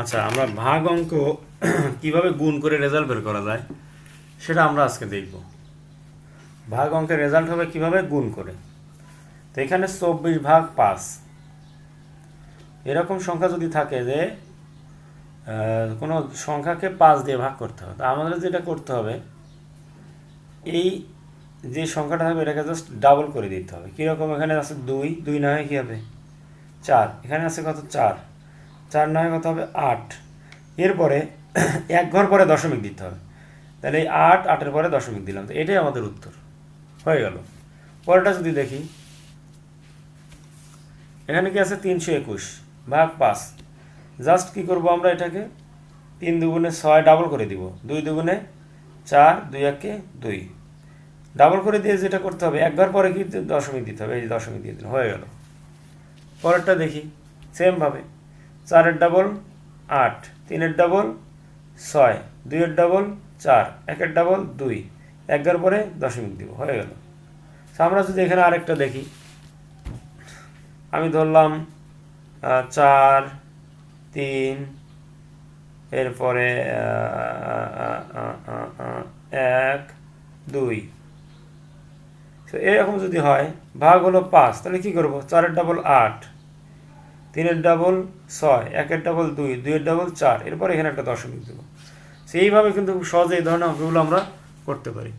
আচ্ছা আমরা ভাগ অঙ্ক কীভাবে গুণ করে রেজাল্ট বের করা যায় সেটা আমরা আজকে দেখব। ভাগ অঙ্কের রেজাল্ট হবে কীভাবে গুণ করে? তো এখানে চব্বিশ ভাগ পাঁচ। এরকম সংখ্যা যদি থাকে যে কোনো সংখ্যাকে পাঁচ দিয়ে ভাগ করতে হবে, তা আমাদের যেটা করতে হবে, এই যে সংখ্যাটা হবে এটাকে জাস্ট ডাবল করে দিতে হবে। কীরকম? এখানে আছে দুই দুই না হয় কী হবে? চার। এখানে আছে কত? চার। চার নয় কত হবে? আট। এরপরে এক ঘর পরে দশমিক দিতে হবে। তাহলে এই আট, আটের পরে দশমিক দিলাম। তো এটাই আমাদের উত্তর। হয়ে গেল। পরেরটা যদি দেখি। এখানে কি আছে? তিনশো একুশ ভাগ পাঁচ। জাস্ট কি করব আমরা এটাকে? তিন দুগুণে ছয় ডাবল করে দিব। দুই দুগুণে চার, দুই একে দুই। ডাবল করে দিয়ে যেটা করতে হবে একবার পরে কি দশমিক দিতে হবে? এই দশমিক দিয়ে দিলাম। হয়ে গেল। পরেরটা দেখি। সেমভাবে চারের ডাবল আট। তিনের ডাবল ছয়। দুইয়ের ডাবল চার। একের ডাবল দুই। একবার পরে দশমিক দিব। হয়ে গেল। আমরা যদি এখানে আরেকটা দেখি। আমি ধরলাম চার, তিন, এরপরে এক, দুই। তো এরকম যদি হয়, ভাগ হলো পাঁচ। তাহলে কি করব? চারের ডাবল আট। তিনের ডাবল ছয়, একের ডাবল দুই, দুইয়ের ডাবল চার। এরপর এখানে একটা দশমিক দেবো। সেইভাবে কিন্তু খুব সহজে এই ধরনের অঙ্কগুলো আমরা করতে পারি।